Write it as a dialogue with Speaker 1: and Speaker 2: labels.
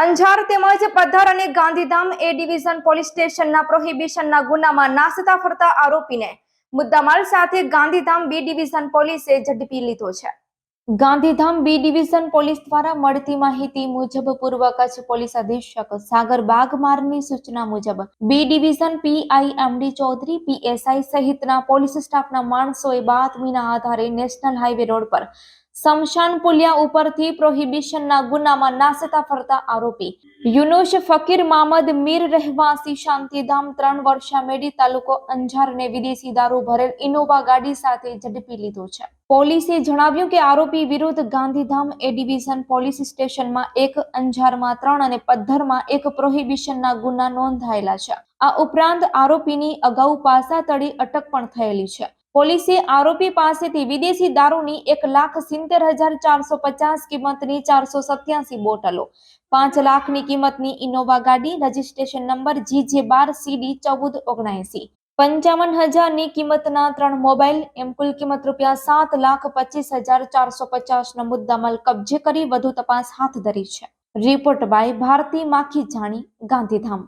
Speaker 1: અંજાર તેમજ પદ્ધર અને ગાંધીધામ એ division police સ્ટેશનના પ્રોહિબિશનના ગુનામાં નાસતા ફરતા આરોપીને મુદ્દામાલ સાથે ગાંધીધામ બી ડિવિઝન પોલીસે ઝડપી લીધો છે. ગાંધીધામ બી ડિવિઝન પોલીસ દ્વારા મળતી માહિતી મુજબ પૂર્વ કચ્છ પોલીસ અધિક્ષક સાગર બાગમારની સૂચના મુજબ B division PI MD Chaudhary PSI સહિતના પોલીસ સ્ટાફના માણસોએ બાતમીના આધારે નેશનલ હાઈવે રોડ પર સમશાન પુલિયા ઉપરથી પ્રોહિબિશનના ગુનામાં નાસતા ફરતા આરોપી. યુનુસ ફકીર મામદ મીર રહેવાસી શાંતિધામ ત્રણ વર્ષા મેડી તાલુકો અંજારને વિદેશી દારૂ ભરેલ ઇનોવા ગાડી સાથે ઝડપી લીધો છે. પોલીસે જણાવ્યું કે આરોપી વિરુદ્ધ ગાંધીધામ એ ડિવિઝન પોલીસ સ્ટેશનમાં એક, અંજારમાં ત્રણ અને પદ્ધરમાં એક પ્રોહિબિશનના ગુના નોંધાયેલા છે. આ ઉપરાંત આરોપીની અગાઉ પાસા તળી અટક પણ થયેલી છે. પોલીસે આરોપી પાસેથી વિદેશી દારૂની એક લાખ સિત્તેર હજાર ચારસો પચાસ કિંમતની ચારસો સત્યાસી બોટલો, પાંચ લાખની કિંમતની ઇનોવા ગાડી, રજીસ્ટ્રેશન નંબર જીજે બાર સીડી ચૌદ ઓગણએસી પંચાવન હજારની કિંમતના ત્રણ મોબાઈલ, એમ કુલ કિંમત રૂપિયા સાત લાખ પચીસ હજાર ચારસો પચાસનો મુદ્દામાલ કબજે કરી વધુ તપાસ હાથ ધરી છે. રિપોર્ટ બાય ભારતી માખી જાણી ગાંધીધામ.